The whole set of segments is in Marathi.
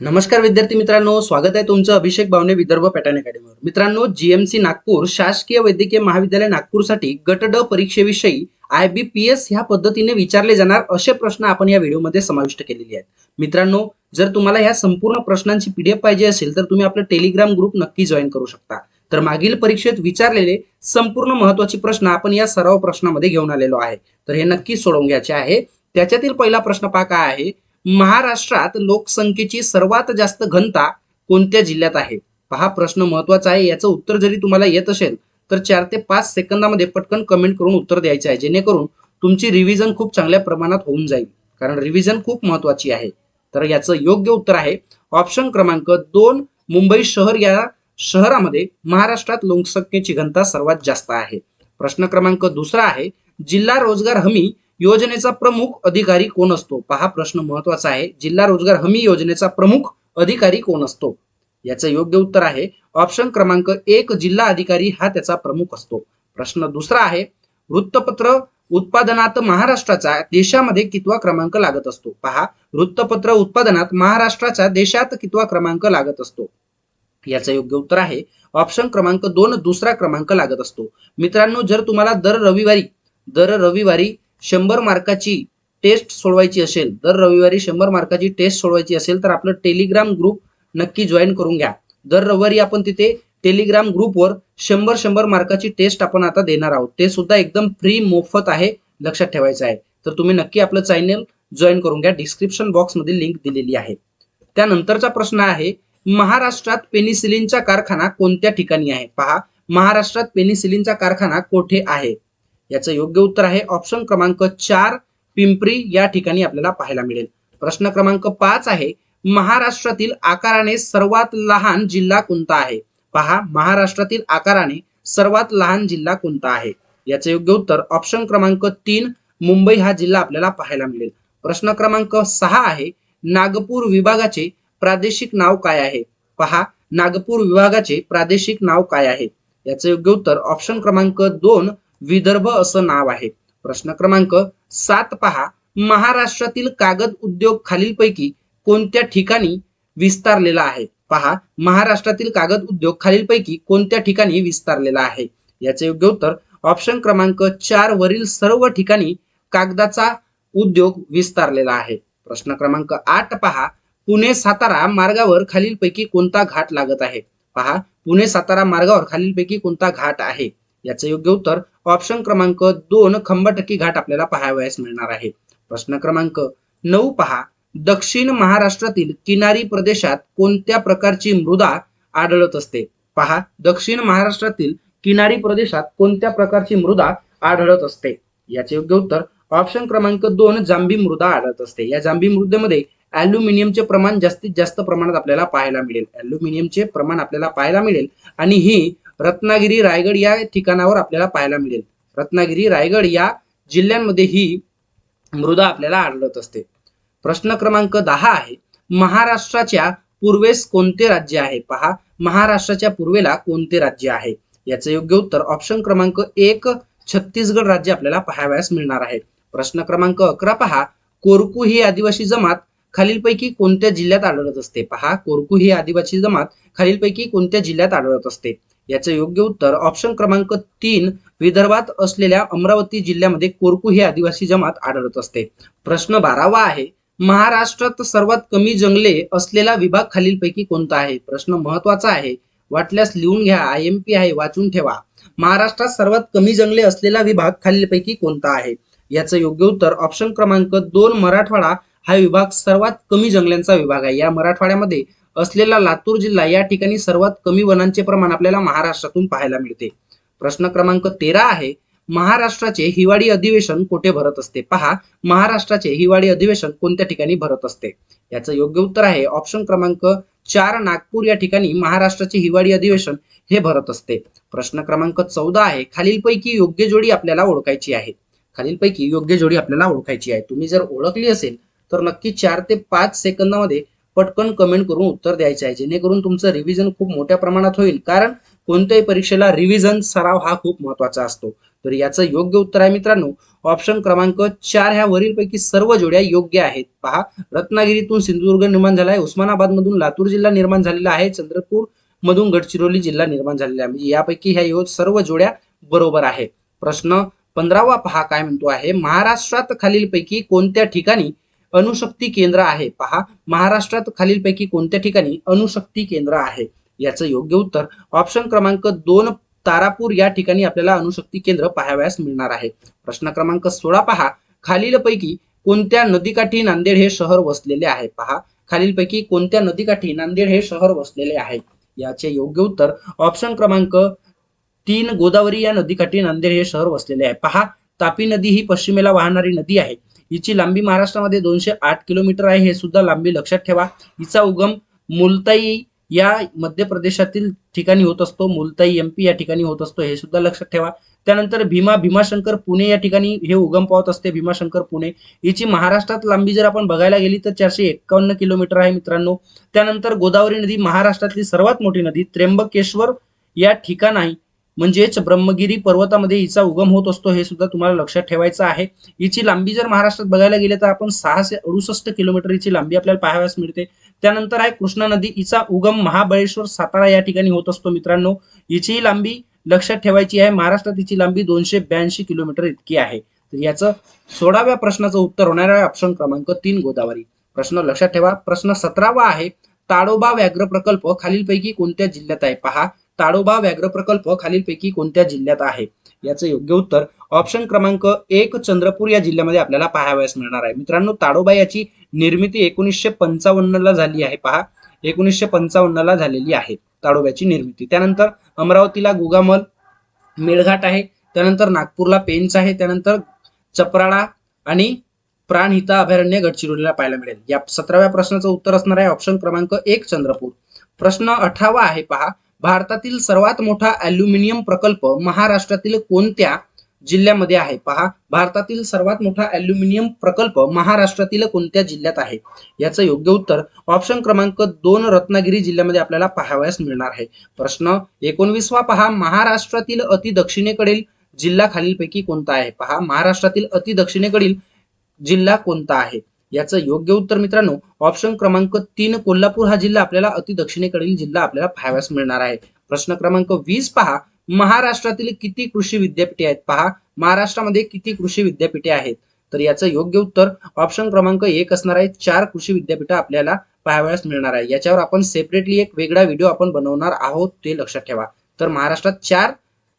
नमस्कार विद्यार्थी मित्रांनो स्वागत आहे तुमचं अभिषेक भावने विदर्भ पॅटर्न अकॅडमीवर. मित्रांनो जीएमसी नागपूर शासकीय वैद्यकीय महाविद्यालय नागपूरसाठी गट ड परीक्षेविषयी आय बी पी एस ह्या पद्धतीने विचारले जाणार असे प्रश्न आपण या व्हिडिओमध्ये समाविष्ट केलेले आहेत. मित्रांनो जर तुम्हाला ह्या संपूर्ण प्रश्नांची पीडीएफ पाहिजे असेल तर तुम्ही आपलं टेलिग्राम ग्रुप नक्की जॉईन करू शकता. तर मागील परीक्षेत विचारलेले संपूर्ण महत्त्वाचे प्रश्न आपण या सराव प्रश्नामध्ये घेऊन आलेलो आहे. तर हे नक्की सोडवून घ्यायचे आहे. त्याच्यातील पहिला प्रश्न पहा काय आहे? महाराष्ट्रात लोकसंख्येची सर्वात जास्त घनता कोणत्या जिल्ह्यात आहे? हा प्रश्न महत्त्वाचा आहे. याचं उत्तर जरी तुम्हाला येत असेल तर चार ते पाच सेकंदामध्ये पटकन कमेंट करून उत्तर द्यायचे आहे. जेणेकरून तुमची रिव्हिजन खूप चांगल्या प्रमाणात होऊन जाईल. कारण रिव्हिजन खूप महत्वाची आहे. तर याचं योग्य उत्तर आहे. ऑप्शन क्रमांक दोन मुंबई शहर या शहरामध्ये महाराष्ट्रात लोकसंख्येची घनता सर्वात जास्त आहे. प्रश्न क्रमांक दुसरा आहे. जिल्हा रोजगार हमी योजनेचा प्रमुख अधिकारी कोण असतो? पहा प्रश्न महत्त्वाचा आहे. जिल्हा रोजगार हमी योजनेचा प्रमुख अधिकारी कोण असतो? याचं योग्य उत्तर आहे. ऑप्शन क्रमांक एक जिल्हा अधिकारी हा त्याचा प्रमुख असतो. प्रश्न दुसरा आहे. वृत्तपत्र उत्पादनात महाराष्ट्राचा देशामध्ये कितवा क्रमांक लागत असतो? पहा वृत्तपत्र उत्पादनात महाराष्ट्राचा देशात कितवा क्रमांक लागत असतो? याचं योग्य उत्तर आहे. ऑप्शन क्रमांक दोन दुसरा क्रमांक लागत असतो. मित्रांनो जर तुम्हाला दर रविवारी दर रविवारी शंभर मार्काची टेस्ट सोडवायची असेल दर रविवारी शंभर मार्काची टेस्ट सोडवायची असेल तर आपलं टेलिग्राम ग्रुप नक्की जॉईन करून घ्या. दर रविवारी आपण तिथे टेलिग्राम ग्रुपवर शंभर शंभर मार्काची टेस्ट आपण आता देणार आहोत. ते सुद्धा एकदम फ्री मोफत आहे लक्षात ठेवायचं आहे. तर तुम्ही नक्की आपलं चॅनल जॉईन करून घ्या. डिस्क्रिप्शन बॉक्समध्ये लिंक दिलेली आहे. त्यानंतरचा प्रश्न आहे महाराष्ट्रात पेनिसिलिनचा कारखाना कोणत्या ठिकाणी आहे? पहा महाराष्ट्रात पेनिसिलिनचा कारखाना कोठे आहे? याचं योग्य उत्तर आहे. ऑप्शन क्रमांक चार पिंपरी या ठिकाणी आपल्याला पाहायला मिळेल. प्रश्न क्रमांक पाच आहे महाराष्ट्रातील आकाराने सर्वात लहान जिल्हा कोणता आहे? पहा महाराष्ट्रातील आकाराने सर्वात लहान जिल्हा कोणता आहे? याचं योग्य उत्तर ऑप्शन क्रमांक तीन मुंबई हा जिल्हा आपल्याला पाहायला मिळेल. प्रश्न क्रमांक सहा आहे नागपूर विभागाचे प्रादेशिक नाव काय आहे? पहा नागपूर विभागाचे प्रादेशिक नाव काय आहे? याचं योग्य उत्तर ऑप्शन क्रमांक दोन विदर्भ असं नाव आहे. प्रश्न क्रमांक सात पहा. महाराष्ट्रातील कागद उद्योग खालीलपैकी कोणत्या ठिकाणी विस्तारलेला आहे? पहा. महाराष्ट्रातील कागद उद्योग खालीलपैकी कोणत्या ठिकाणी विस्तारलेला आहे? याचे योग्य उत्तर ऑप्शन क्रमांक चार वरील सर्व ठिकाणी कागदाचा उद्योग विस्तारलेला आहे. प्रश्न क्रमांक आठ पहा. पुणे सातारा मार्गावर खालीलपैकी कोणता घाट लागत आहे? पहा. पुणे सातारा मार्गावर खालीलपैकी कोणता घाट आहे? याचं योग्य उत्तर ऑप्शन क्रमांक दोन खंबटकी घाट आपल्याला पाहावयास मिळणार आहे. प्रश्न क्रमांक नऊ पहा. दक्षिण महाराष्ट्रातील किनारी प्रदेशात कोणत्या प्रकारची मृदा आढळत असते? पहा. दक्षिण महाराष्ट्रातील किनारी प्रदेशात कोणत्या प्रकारची मृदा आढळत असते? याचे योग्य उत्तर ऑप्शन क्रमांक दोन जांभी मृदा आढळत असते. या जांभी मृदेमध्ये अॅल्युमिनियमचे प्रमाण जास्तीत जास्त प्रमाणात आपल्याला पाहायला मिळेल. अॅल्युमिनियमचे प्रमाण आपल्याला पाहायला मिळेल आणि ही रत्नागिरी रायगड या ठिकाणावर आपल्याला पाहायला मिळेल. रत्नागिरी रायगड या जिल्ह्यांमध्ये ही मृदा आपल्याला आढळत असते. प्रश्न क्रमांक दहा आहे. महाराष्ट्राच्या पूर्वेस कोणते राज्य आहे? पहा महाराष्ट्राच्या पूर्वेला कोणते राज्य आहे? याचं योग्य उत्तर ऑप्शन क्रमांक एक छत्तीसगड राज्य आपल्याला पाहावयास मिळणार आहे. प्रश्न क्रमांक अकरा पहा. कोरकू ही आदिवासी जमात खालीलपैकी कोणत्या जिल्ह्यात आढळत असते? पहा कोरकू ही आदिवासी जमात खालीलपैकी कोणत्या जिल्ह्यात आढळत असते? याचं योग्य उत्तर ऑप्शन क्रमांक तीन विदर्भात असलेल्या अमरावती जिल्ह्यामध्ये कोरकू ही आदिवासी जमात आढळत असते. प्रश्न बारावा आहे महाराष्ट्रात सर्वात कमी जंगले असलेला विभाग खालीलपैकी कोणता आहे? प्रश्न महत्त्वाचा आहे वाटल्यास लिहून घ्या आय एम पी आहे वाचून ठेवा. महाराष्ट्रात सर्वात कमी जंगले असलेला विभाग खालीलपैकी कोणता आहे? याचं योग्य उत्तर ऑप्शन क्रमांक दोन मराठवाडा हा विभाग सर्वात कमी जंगल्यांचा विभाग आहे. या मराठवाड्यामध्ये असलेला लातूर जिल्हा या ठिकाणी सर्वात कमी वनांचे प्रमाण आपल्याला महाराष्ट्रातून पाहायला मिळते. प्रश्न क्रमांक तेरा आहे महाराष्ट्राचे हिवाळी अधिवेशन कुठे भरत असते? पहा महाराष्ट्राचे हिवाळी अधिवेशन कोणत्या ठिकाणी भरत असते? याचं योग्य उत्तर आहे ऑप्शन क्रमांक चार नागपूर या ठिकाणी महाराष्ट्राचे हिवाळी अधिवेशन हे भरत असते. प्रश्न क्रमांक चौदा आहे खालीलपैकी योग्य जोडी आपल्याला ओळखायची आहे. खालीलपैकी योग्य जोडी आपल्याला ओळखायची आहे. तुम्ही जर ओळखली असेल तर नक्की चार ते पाच सेकंदामध्ये पटकन कमेंट करून उत्तर द्यायचे आहे. जेणेकरून तुमचं रिव्हिजन खूप मोठ्या प्रमाणात होईल. कारण कोणत्याही परीक्षेला रिव्हिजन सराव हा खूप महत्त्वाचा असतो. तर याचं योग्य उत्तर आहे मित्रांनो ऑप्शन क्रमांक चार ह्या वरीलपैकी सर्व जोड्या योग्य आहेत. पहा रत्नागिरीतून सिंधुदुर्ग निर्माण झाला आहे उस्मानाबाद मधून लातूर जिल्हा निर्माण झालेला आहे चंद्रपूर मधून गडचिरोली जिल्हा निर्माण झालेला आहे. म्हणजे यापैकी ह्या सर्व जोड्या बरोबर आहे प्रश्न पंधरावा पहा काय म्हणतो आहे? महाराष्ट्रात खालीलपैकी कोणत्या ठिकाणी अणुशक्ती केंद्र आहे. पहा महाराष्ट्रात खालीलपैकी कोणत्या ठिकाणी अणुशक्ती केंद्र आहे? याचं योग्य उत्तर ऑप्शन क्रमांक दोन तारापूर या ठिकाणी आपल्याला अणुशक्ती केंद्र पाहावयास मिळणार आहे. प्रश्न क्रमांक सोळा पहा. खालीलपैकी कोणत्या नदीकाठी नांदेड हे शहर वसलेले आहे? पहा खालीलपैकी कोणत्या नदीकाठी नांदेड हे शहर वसलेले आहे? याचे योग्य उत्तर ऑप्शन क्रमांक तीन गोदावरी या नदीकाठी नांदेड हे शहर वसलेले आहे. पहा तापी नदी ही पश्चिमेला वाहणारी नदी आहे. हिची लांबी महाराष्ट्रामध्ये दोनशे आठ किलोमीटर आहे हे सुद्धा लांबी लक्षात ठेवा. हिचा उगम मुलताई या मध्य प्रदेशातील ठिकाणी होत असतो मुलताई एमपी या ठिकाणी होत असतो हे सुद्धा लक्षात ठेवा. त्यानंतर भीमा भीमाशंकर पुणे या ठिकाणी हे उगम पावत असते भीमाशंकर पुणे. हिची महाराष्ट्रात लांबी जर आपण बघायला गेली तर चारशे एक्कावन्न किलोमीटर आहे मित्रांनो. त्यानंतर गोदावरी नदी महाराष्ट्रातली सर्वात मोठी नदी त्र्यंबकेश्वर या ठिकाणी म्हणजेच ब्रह्मगिरी पर्वतामध्ये हिचा उगम होत असतो हे सुद्धा तुम्हाला लक्षात ठेवायचं आहे. हिची लांबी जर महाराष्ट्रात बघायला गेले तर आपण सहाशे अडुसष्ट किलोमीटर हिची लांबी आपल्याला पाहाव्यास मिळते. त्यानंतर आहे कृष्णा नदी. हिचा उगम महाबळेश्वर सातारा या ठिकाणी होत असतो मित्रांनो. हिची लांबी लक्षात ठेवायची आहे. महाराष्ट्रात हिची लांबी दोनशे ब्याऐंशी किलोमीटर इतकी आहे. तर याचं सोळाव्या प्रश्नाचं उत्तर होणार आहे ऑप्शन क्रमांक तीन गोदावरी. प्रश्न लक्षात ठेवा. प्रश्न सतरावा आहे. ताडोबा व्याघ्र प्रकल्प खालीलपैकी कोणत्या जिल्ह्यात आहे? पहा. ताडोबा व्याघ्र प्रकल्प खालीलपैकी कोणत्या जिल्ह्यात आहे? याचं योग्य उत्तर ऑप्शन क्रमांक एक चंद्रपूर या जिल्ह्यामध्ये आपल्याला पाहावयास मिळणार आहे. मित्रांनो ताडोबा याची निर्मिती एकोणीसशे पंचावन्न ला झाली आहे. पहा एकोणीसशे पंचावन्न ला झालेली आहे ताडोब्याची निर्मिती. त्यानंतर अमरावतीला गुगामल मेळघाट आहे. त्यानंतर नागपूरला पेंच आहे. त्यानंतर चपराळा आणि प्राणहिता अभयारण्य गडचिरोलीला पाहायला मिळेल. या सतराव्या प्रश्नाचं उत्तर असणार आहे ऑप्शन क्रमांक एक चंद्रपूर. प्रश्न अठरावा आहे पहा. भारतातील सर्वात मोठा अल्युमिनियम प्रकल्प महाराष्ट्रातील कोणत्या जिल्ह्यामध्ये आहे? पहा भारतातील सर्वात मोठा अल्युमिनियम प्रकल्प महाराष्ट्रातील कोणत्या जिल्ह्यात आहे? याचं योग्य उत्तर ऑप्शन क्रमांक दोन रत्नागिरी जिल्ह्यामध्ये आपल्याला पाहावयास मिळणार आहे. प्रश्न एकोणवीसवा पहा महाराष्ट्रातील अति दक्षिणेकडील जिल्हा खालीलपैकी कोणता आहे? पहा महाराष्ट्रातील अति दक्षिणेकडील जिल्हा कोणता आहे? याचं योग्य उत्तर मित्रांनो ऑप्शन क्रमांक तीन कोल्हापूर हा जिल्हा आपल्याला अति दक्षिणेकडील जिल्हा आपल्याला पाहाव्यास मिळणार आहे. प्रश्न क्रमांक वीस पहा. महाराष्ट्रातील किती कृषी विद्यापीठे आहेत पहा. महाराष्ट्रामध्ये किती कृषी विद्यापीठे आहेत? तर याचं योग्य उत्तर ऑप्शन क्रमांक एक असणार आहे. चार कृषी विद्यापीठ आपल्याला पाहावयास मिळणार आहे. याच्यावर आपण सेपरेटली एक वेगळा व्हिडिओ आपण बनवणार आहोत ते लक्षात ठेवा. तर महाराष्ट्रात चार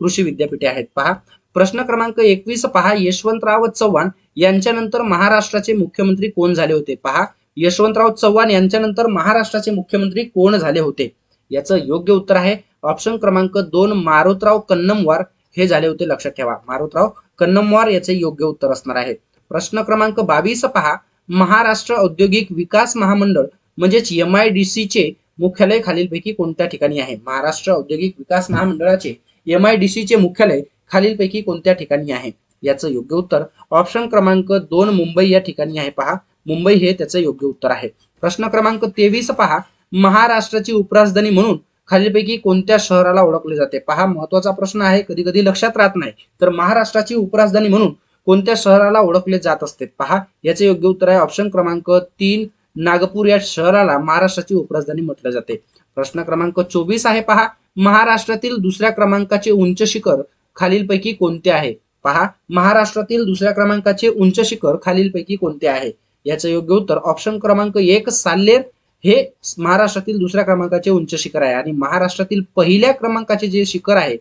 कृषी विद्यापीठे आहेत पहा. प्रश्न क्रमांक एकवीस पहा. यशवंतराव चव्हाण यांच्यानंतर महाराष्ट्राचे मुख्यमंत्री कोण झाले होते? पहा यशवंतराव चव्हाण यांच्यानंतर महाराष्ट्राचे मुख्यमंत्री कोण झाले होते? याचं योग्य उत्तर आहे ऑप्शन क्रमांक दोन मारुतराव कन्नमवार हे झाले होते लक्षात ठेवा. मारुतराव कन्नमवार याचे योग्य उत्तर असणार आहे. प्रश्न क्रमांक बावीस पहा. महाराष्ट्र औद्योगिक विकास महामंडळ म्हणजेच एम आय डी सी चे मुख्यालय खालीलपैकी कोणत्या ठिकाणी आहे? महाराष्ट्र औद्योगिक विकास महामंडळाचे एम आय डी सी चे मुख्यालय खालीलपैकी कोणत्या ठिकाणी आहे? याचं योग्य उत्तर? ऑप्शन क्रमांक दोन मुंबई या ठिकाणी आहे पहा. मुंबई हे त्याचं योग्य उत्तर आहे. प्रश्न क्रमांक तेवीस पहा. महाराष्ट्राची उपराजधानी म्हणून खालीलपैकी कोणत्या शहराला ओळखले जाते? पहा महत्त्वाचा प्रश्न आहे. कधी कधी लक्षात राहत नाही. तर महाराष्ट्राची उपराजधानी म्हणून कोणत्या शहराला ओळखले जात असते? पहा याचे योग्य उत्तर आहे. ऑप्शन क्रमांक तीन नागपूर या शहराला महाराष्ट्राची उपराजधानी म्हटलं जाते. प्रश्न क्रमांक चोवीस आहे पहा. महाराष्ट्रातील दुसऱ्या क्रमांकाचे उंच शिखर खालीलपैकी कोणते आहे? पहा महाराष्ट्रातील दुसऱ्या क्रमांकाचे उंच शिखर खालीलपैकी कोणते आहे? याचं योग्य उत्तर ऑप्शन क्रमांक एक साल्लेर. हे महाराष्ट्रातील दुसऱ्या क्रमांकाचे उंच शिखर आहे. आणि महाराष्ट्रातील पहिल्या क्रमांकाचे जे शिखर आहे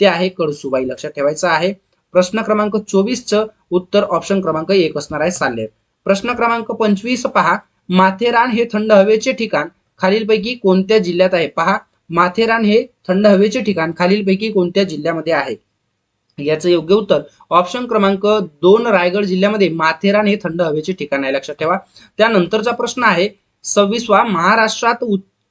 ते आहे कळसुबाई. लक्षात ठेवायचं आहे. प्रश्न क्रमांक चोवीस च उत्तर ऑप्शन क्रमांक एक असणार आहे साल्लेर. प्रश्न क्रमांक पंचवीस पहा. माथेरान हे थंड हवेचे ठिकाण खालीलपैकी कोणत्या जिल्ह्यात आहे? पहा माथेरान हे थंड हवेचे ठिकाण खालीलपैकी कोणत्या जिल्ह्यामध्ये आहे? याचं योग्य उत्तर ऑप्शन क्रमांक दोन रायगड जिल्ह्यामध्ये माथेरान हे थंड हवेचे ठिकाण आहे. लक्षात ठेवा. त्यानंतरचा प्रश्न आहे सव्वीसवा महाराष्ट्रात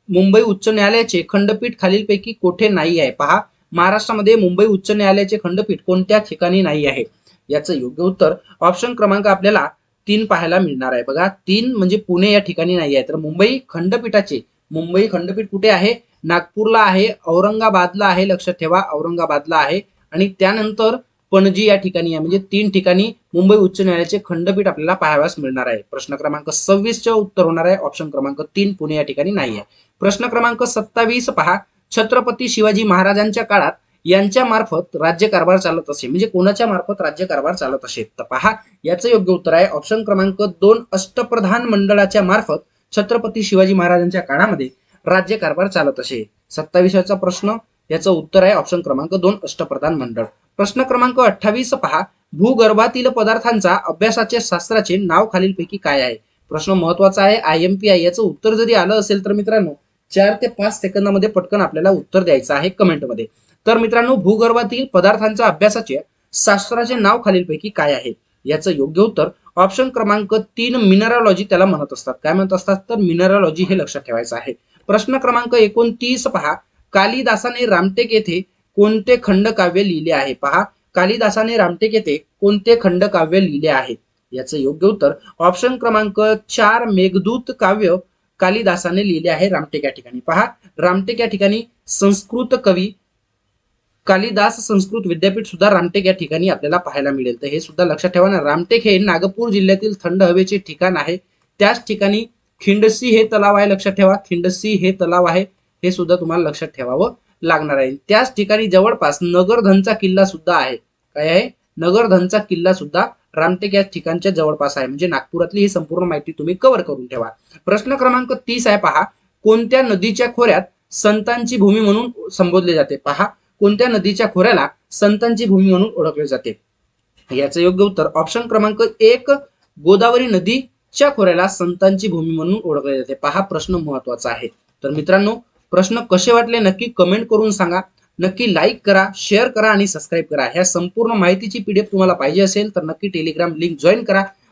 मुंबई उच्च न्यायालयाचे खंडपीठ खालीलपैकी कोठे नाही आहे? पहा महाराष्ट्रामध्ये मुंबई उच्च न्यायालयाचे खंडपीठ कोणत्या ठिकाणी नाही आहे? याचं योग्य उत्तर ऑप्शन क्रमांक आपल्याला तीन पाहायला मिळणार आहे. बघा तीन म्हणजे पुणे या ठिकाणी नाही आहे. तर मुंबई खंडपीठाचे मुंबई खंडपीठ कुठे आहे? नागपूरला आहे औरंगाबादला आहे. लक्षात ठेवा औरंगाबादला आहे. आणि त्यानंतर पणजी या ठिकाणी म्हणजे तीन ठिकाणी मुंबई उच्च न्यायालयाचे खंडपीठ आपल्याला पाहाव्यास मिळणार आहे. प्रश्न क्रमांक सव्वीसच्या उत्तर होणार आहे ऑप्शन क्रमांक तीन पुणे या ठिकाणी नाही आहे. प्रश्न क्रमांक सत्तावीस पहा छत्रपती शिवाजी महाराजांच्या काळात यांच्या मार्फत राज्यकारभार चालत असे म्हणजे कोणाच्या मार्फत राज्यकारभार चालत असे? तर पहा याचं योग्य उत्तर आहे ऑप्शन क्रमांक दोन अष्टप्रधान मंडळाच्या मार्फत छत्रपती शिवाजी महाराजांच्या काळामध्ये राज्यकारभार चालत असे. सत्ताविसाचा प्रश्न याचं उत्तर आहे ऑप्शन क्रमांक दोन अष्टप्रधान मंडळ. प्रश्न क्रमांक अठ्ठावीस पहा. भूगर्भातील पदार्थांचा अभ्यासाचे शास्त्राचे नाव खालीलपैकी काय आहे? प्रश्न महत्त्वाचा आहे. आय एम पी आय याचं उत्तर जरी आलं असेल तर मित्रांनो चार ते पाच सेकंदामध्ये पटकन आपल्याला उत्तर द्यायचं आहे कमेंटमध्ये. तर मित्रांनो भूगर्भातील पदार्थांच्या अभ्यासाचे शास्त्राचे नाव खालीलपैकी काय आहे? याचं योग्य उत्तर ऑप्शन क्रमांक तीन मिनरॉलॉजी त्याला म्हणत असतात. काय म्हणत असतात? तर मिनरॉलॉजी हे लक्षात ठेवायचं आहे. प्रश्न क्रमांक एकोणतीस पहा. कालिदासाने रामटेक येथे कोणते खंडकाव्य लिहिले आहे? पहा कालिदासाने रामटेक येथे कोणते खंडकाव्य लिहिले आहे? याचं योग्य उत्तर ऑप्शन क्रमांक चार मेघदूत काव्य कालिदासाने लिहिले आहे रामटेक या ठिकाणी. पहा रामटेक या ठिकाणी संस्कृत कवी कालिदास संस्कृत विद्यापीठ सुद्धा रामटेक या ठिकाणी आपल्याला पाहायला मिळेल. तर हे सुद्धा लक्षात ठेवा ना रामटेक हे नागपूर जिल्ह्यातील थंड हवेचे ठिकाण आहे. त्याच ठिकाणी खिंडसी हे तलाव आहे लक्षात ठेवा खिंडसी हे तलाव आहे. हे सुद्धा तुम्हाला लक्षात ठेवावं लागणार आहे. त्याच ठिकाणी जवळपास नगरधनचा किल्ला सुद्धा आहे. काय आहे? नगरधनचा किल्ला सुद्धा रामटेक या ठिकाणच्या जवळपास आहे. म्हणजे नागपुरातली ही संपूर्ण माहिती तुम्ही कव्हर करून ठेवा. प्रश्न क्रमांक तीस आहे पहा. कोणत्या नदीच्या खोऱ्यात संतांची भूमी म्हणून संबोधले जाते? पहा. कोणत्या नदीच्या खोऱ्याला संतांची भूमी म्हणून ओळखले जाते? याचं योग्य उत्तर ऑप्शन क्रमांक एक गोदावरी नदीच्या खोऱ्याला संतांची भूमी म्हणून ओळखले जाते. पहा प्रश्न महत्त्वाचा आहे. तर मित्रांनो प्रश्न कसे वाटले नक्की कमेंट करून सांगा. नक्की लाईक करा शेअर करा आणि सबस्क्राईब करा. ह्या संपूर्ण माहितीची पीडीएफ तुम्हाला पाहिजे असेल तर नक्की टेलिग्राम लिंक जॉईन करा.